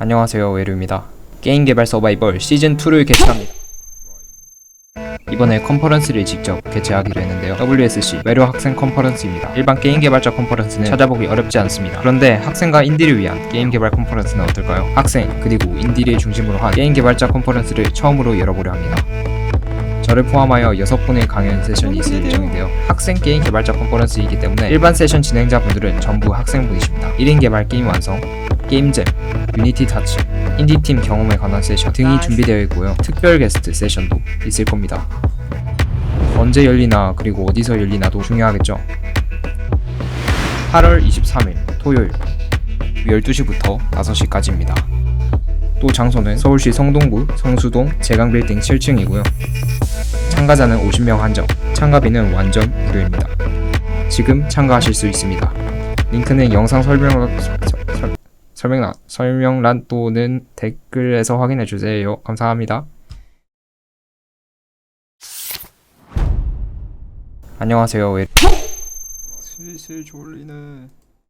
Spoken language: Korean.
안녕하세요 외루입니다. 게임 개발 서바이벌 시즌 2를 개최합니다. 이번에 컨퍼런스를 직접 개최하기로 했는데요. WSC 외로 학생 컨퍼런스입니다. 일반 게임 개발자 컨퍼런스는 찾아보기 어렵지 않습니다. 그런데 학생과 인디를 위한 게임 개발 컨퍼런스는 어떨까요? 학생 그리고 인디를 중심으로 한 게임 개발자 컨퍼런스를 처음으로 열어보려 합니다. 저를 포함하여 6분의 강연 세션이 있을 예정인데요. 학생 게임 개발자 컨퍼런스이기 때문에 일반 세션 진행자분들은 전부 학생분이십니다. 1인 개발 게임 완성, 게임잼, 유니티 타치, 인디팀 경험에 관한 세션 등이 준비되어 있고요. 특별 게스트 세션도 있을 겁니다. 언제 열리나 그리고 어디서 열리나도 중요하겠죠. 8월 23일 토요일 12시부터 5시까지입니다. 또 장소는 서울시 성동구 성수동 제강빌딩 7층이고요. 참가자는 50명 한정, 참가비는 완전 무료입니다. 지금 참가하실 수 있습니다. 링크는 영상 설명 설, 설, 설명란 설명란 또는 댓글에서 확인해 주세요. 감사합니다. 안녕하세요. 왜... 슬슬 졸리네.